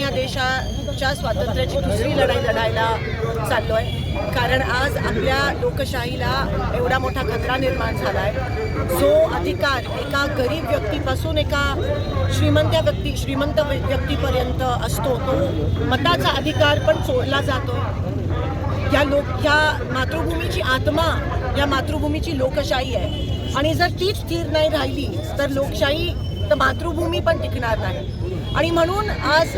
या देशाच्या स्वातंत्र्याची दुसरी लढाई लढायला चाललोय. कारण आज आपल्या लोकशाहीला एवढा मोठा खतरा निर्माण झाला आहे जो अधिकार एका गरीब व्यक्तीपासून एका श्रीमंत व्यक्ती श्रीमंत व्यक्तीपर्यंत असतो तो मताचा अधिकार पण चोरला जातो या लोक या मातृभूमीची आत्मा या मातृभूमीची लोकशाही आहे. आणि जर तीच स्थिर नाही राहिली तर लोकशाही तर मातृभूमी पण टिकणार नाही. आणि म्हणून आज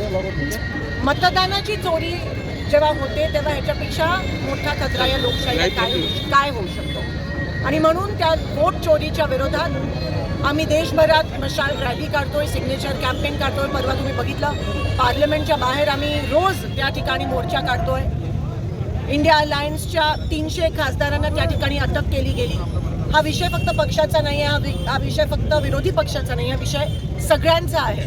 मतदानाची चोरी जेव्हा होते तेव्हा ह्याच्यापेक्षा मोठा खतरा या लोकशाहीला काय काय होऊ शकतो? आणि म्हणून त्या वोट चोरीच्या विरोधात आम्ही देशभरात मशाल रॅली काढतोय सिग्नेचर कॅम्पेन काढतोय. परवा तुम्ही बघितलं पार्लमेंटच्या बाहेर आम्ही रोज त्या ठिकाणी मोर्चा काढतोय. इंडिया अलायन्सच्या तीनशे खासदारांना त्या ठिकाणी अटक केली गेली. हा विषय फक्त पक्षाचा नाही आहे हा वि- हा विषय फक्त विरोधी पक्षाचा नाही हा विषय सगळ्यांचा आहे.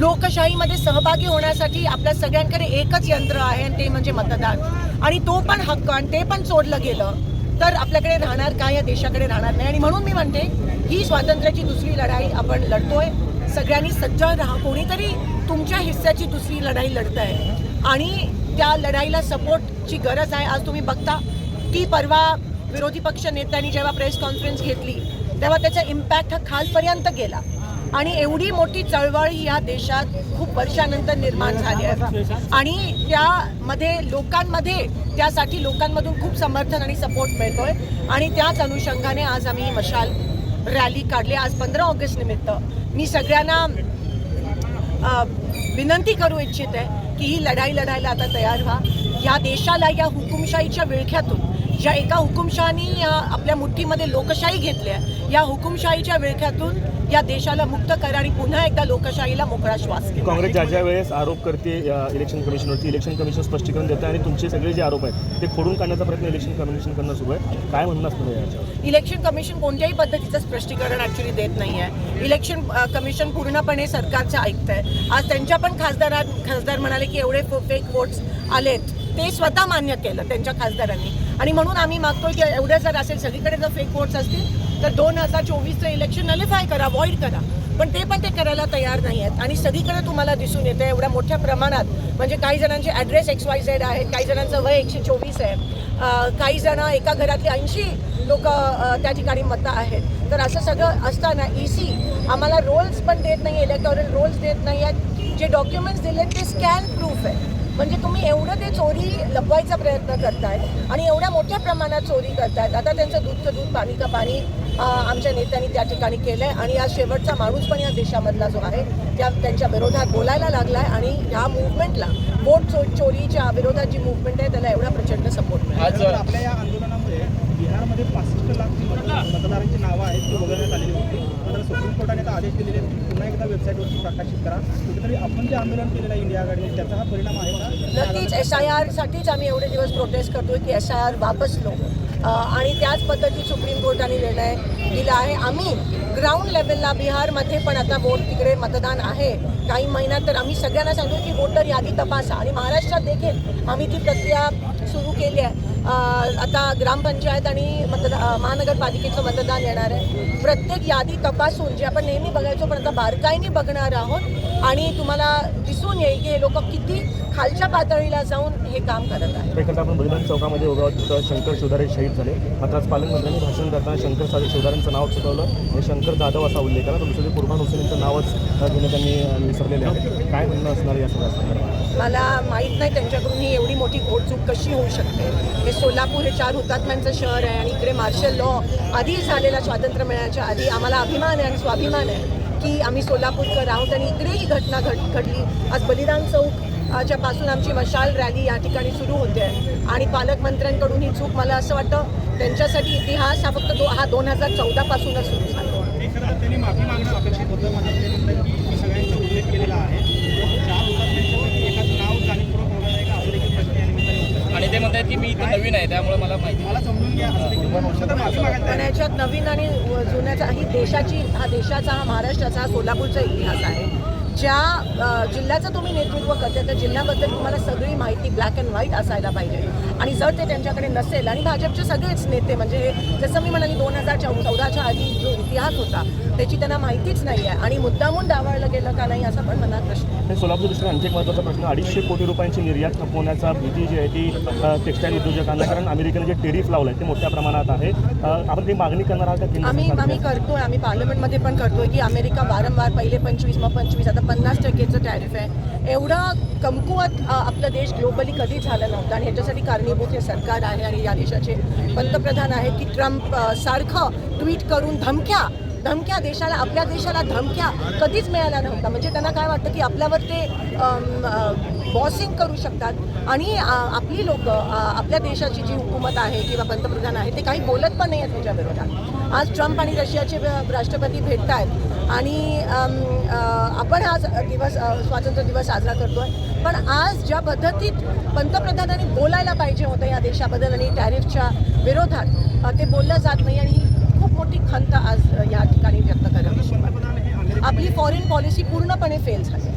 लोकशाहीमध्ये सहभागी होण्यासाठी आपल्या सगळ्यांकडे एकच यंत्र आहे आणि ते म्हणजे मतदान. आणि तो पण हक्क आणि ते पण चोरलं गेलं तर आपल्याकडे राहणार काय? या देशाकडे राहणार नाही. आणि म्हणून मी म्हणते ही स्वातंत्र्याची दुसरी लढाई आपण लढतोय. सगळ्यांनी सज्ज राहा. कोणीतरी तुमच्या हिस्स्याची दुसरी लढाई लढत आहे आणि त्या लढाईला सपोर्ट ची गरज आहे. आज तुम्ही बघता की परवा विरोधी पक्ष नेत्यांनी जेव्हा प्रेस कॉन्फरन्स घेतली तेव्हा त्याचा इम्पॅक्ट हा खालपर्यंत गेला. आणि एवढी मोठी चळवळ ही या देशात खूप वर्षानंतर निर्माण झाली आहे. आणि त्यामध्ये लोकांमध्ये त्यासाठी लोकांमधून खूप समर्थन आणि सपोर्ट मिळतोय. आणि त्याच अनुषंगाने आज आम्ही मशाल रॅली काढली. आज पंधरा ऑगस्ट निमित्त. मी सगळ्यांना विनंती करू इच्छित आहे ही लढाई लढायला आता तयार व्हा. या देशाला या हुकुमशाहीच्या विळख्यातून ज्या एका हुकुमशहानी या आपल्या मुठ्ठीमध्ये लोकशाही घेतली आहे या हुकुमशाहीच्या विळख्यातून या देशाला मुक्त करा आणि पुन्हा एकदा लोकशाहीला मोकळा श्वास काँग्रेस ज्या ज्या वेळेस आरोप करते इलेक्शन कमिशनवरती इलेक्शन कमिशन स्पष्टीकरण देतं आणि तुमचे सगळे जे आरोप आहेत ते खोडून काढण्याचा प्रयत्न इलेक्शन कमिशन करणं सुरू आहे. काय म्हणणं याच्यावर? इलेक्शन कमिशन कोणत्याही पद्धतीचं स्पष्टीकरण ॲक्च्युली देत नाही आहे. इलेक्शन कमिशन पूर्णपणे सरकारचं ऐकतं आहे आज त्यांच्या पण खासदारां खासदार म्हणाले की एवढे फेक वोट्स आलेत. ते स्वतः मान्य केलं त्यांच्या खासदारांनी. आणि म्हणून आम्ही मागतोय की एवढं जर असेल सगळीकडे जर फेक वोट्स असतील तर दोन हजार चोवीसचं इलेक्शन नलिफाय करा अवॉइड करा. पण ते पण ते करायला तयार नाही आहेत आणि सगळीकडे तुम्हाला दिसून येतं एवढ्या मोठ्या प्रमाणात. म्हणजे काही जणांचे ॲड्रेस एक्स वाय झेड आहेत काही जणांचं वय एकशे चोवीस आहे. काही जण एका घरातले ऐंशी लोक त्या ठिकाणी मतं आहेत. तर असं सगळं असताना ई सी आम्हाला रोल्स पण देत नाही इलेक्टोरल रोल्स देत नाही आहेत जे डॉक्युमेंट्स दिले ते स्कॅन प्रूफ आहे. म्हणजे तुम्ही एवढं ते चोरी लपवायचा प्रयत्न करताय आणि एवढ्या मोठ्या प्रमाणात चोरी करतायत आता त्यांचं दूधचं दूध पाणी का पाणी आमच्या नेत्यांनी त्या ठिकाणी केलंय आणि आज शेवटचा माणूस पण या देशामधला जो आहे त्या त्यांच्या विरोधात बोलायला लागलाय आणि ह्या मुवमेंटला चो चोरीच्या विरोधात जी मुवमेंट आहे त्याला एवढा प्रचंड सपोर्ट मिळाला. आज आपल्या या आंदोलनामुळे बिहारमध्ये पासष्ट लाख मतदारांची नावं आहेत ती वगळण्यात आलेली होती. मात्र सुप्रीम कोर्टाने आता आदेश दिलेले पुन्हा एकदा वेबसाईटवरती प्रकाशित करा. कुठेतरी आपण जे आंदोलन केलेलं आहे इंडिया आघाडीने त्याचा हा परिणाम आहे का? नक्कीच. एस आय आरसाठीच आम्ही एवढे दिवस प्रोटेस्ट करतोय की एस आय आर वापस लो अ, आणि त्याच पद्धतीत सुप्रीम कोर्टाने निर्णय दिला आहे. आम्ही ग्राउंड लेवलला बिहारमध्ये पण आता वोट तिकडे मतदान आहे. काही महिन्यात तर आम्ही सगळ्यांना सांगतो की वोटर यादी तपासा. आणि महाराष्ट्रात देखील आम्ही ती प्रक्रिया सुरू केली आहे. आता ग्रामपंचायत आणि मतदा महानगरपालिकेचं मतदान येणार आहे. प्रत्येक यादी तपासून जे आपण नेहमी बघायचो पण आता बारकाईने बघणार आहोत आणि तुम्हाला दिसून येईल की हे लोक किती खालच्या पातळीला जाऊन हे काम करत आहेत. एकंदर आपण बलिदान चौकामध्ये उभा तिथं शंकर शिवदारे शहीद झाले. मात्र आज पालकमंत्र्यांनी भाषण करताना शंकर साधे शिवदारांचं नाव चुकवलं आणि शंकर जाधव असा उल्लेख केला. दुसरे कुर्बान हुसेनचं नावच अ, घेणं त्यांनी विसरलेले आहे. काय म्हणणं असणार या सगळ्या संदर्भात? मला माहीत नाही त्यांच्याकडून ही एवढी मोठी घोडचूक कशी होऊ शकते. हे सोलापूर हे चार हुतात्म्यांचं शहर आहे आणि इकडे मार्शल लॉ आधी झालेला स्वातंत्र्य मिळण्याच्या आधी आम्हाला अभिमान आहे आणि स्वाभिमान आहे. की आम्ही सोलापूरकर आहोत आणि इकडे ही घटना घड घडली. आज बलिदान चौक च्या पासून आमची मशाल रॅली या ठिकाणी सुरू होते. आणि पालकमंत्र्यांकडून ही चूक मला असं वाटतं त्यांच्यासाठी इतिहास हा फक्त दो हा दोन हजार चौदापासूनच सुरू झाला. आणि ते म्हणतात की मी इथं नवीन आहे त्यामुळे मला माहिती मला समजून घ्या. असं देखील म्हणतात. तर माफी मागायला पण. याच्यात नवीन आणि देशाची हा देशाचा हा महाराष्ट्राचा हा सोलापूरचा इतिहास आहे. ज्या जिल्ह्याचं तुम्ही नेतृत्व करते त्या जिल्ह्याबद्दल तुम्हाला सगळी माहिती ब्लॅक अँड व्हाईट असायला पाहिजे. आणि जर ते त्यांच्याकडे नसेल आणि भाजपचे सगळेच नेते म्हणजे जसं मी म्हणाली दोन हजार चौदाच्या आधी जो इतिहास होता त्याची त्यांना माहितीच नाही आहे आणि मुद्दामून डावळलं गेलं का नाही असा पण मनात प्रश्न सोलापूर दृष्टीने आणखी एक महत्त्वाचा प्रश्न अडीचशे कोटी रुपयांची निर्यात खपवण्याचा भीती जी आहे ती टेक्स्टाईल उद्योजकांना कारण अमेरिकेने जे टेरिफ लावलं ते मोठ्या प्रमाणात आहे. आपण ती मागणी करणार आहात आम्ही आम्ही? करतोय आम्ही पार्लमेंटमध्ये पण करतोय की अमेरिका वारंवार पहिले पंचवीस मग पंचवीस आता पन्नास टक्केचं टॅरिफ आहे. एवढा कमकुवत आपला देश ग्लोबली कधी झाला नव्हता आणि ह्याच्यासाठी कारणीभूत हे सरकार आहे आणि या देशाचे पंतप्रधान आहेत की ट्रम्प सारखं ट्विट करून धमक्या धमक्या देशाला आपल्या देशाला धमक्या कधीच मिळाल्या नव्हत्या. म्हणजे त्यांना काय वाटतं की आपल्यावर ते बॉसिंग करू शकतात. आणि आपली लोक आपल्या देशाची जी हुकूमत आहे किंवा पंतप्रधान आहे ते काही बोलत पण नाही आहेत त्याच्याविरोधात आज ट्रम्प आणि रशियाचे राष्ट्रपती भेटत आहेत आणि आपण आज दिवस स्वातंत्र्य दिवस साजरा करतोय. पण आज ज्या पद्धतीत पंतप्रधानांनी बोलायला पाहिजे होतं या देशाबद्दल आणि टॅरिफच्या विरोधात ते बोललं जात नाही आणि खूप मोठी खंत आज या ठिकाणी व्यक्त करावी आपली फॉरेन पॉलिसी पूर्णपणे फेल झाली.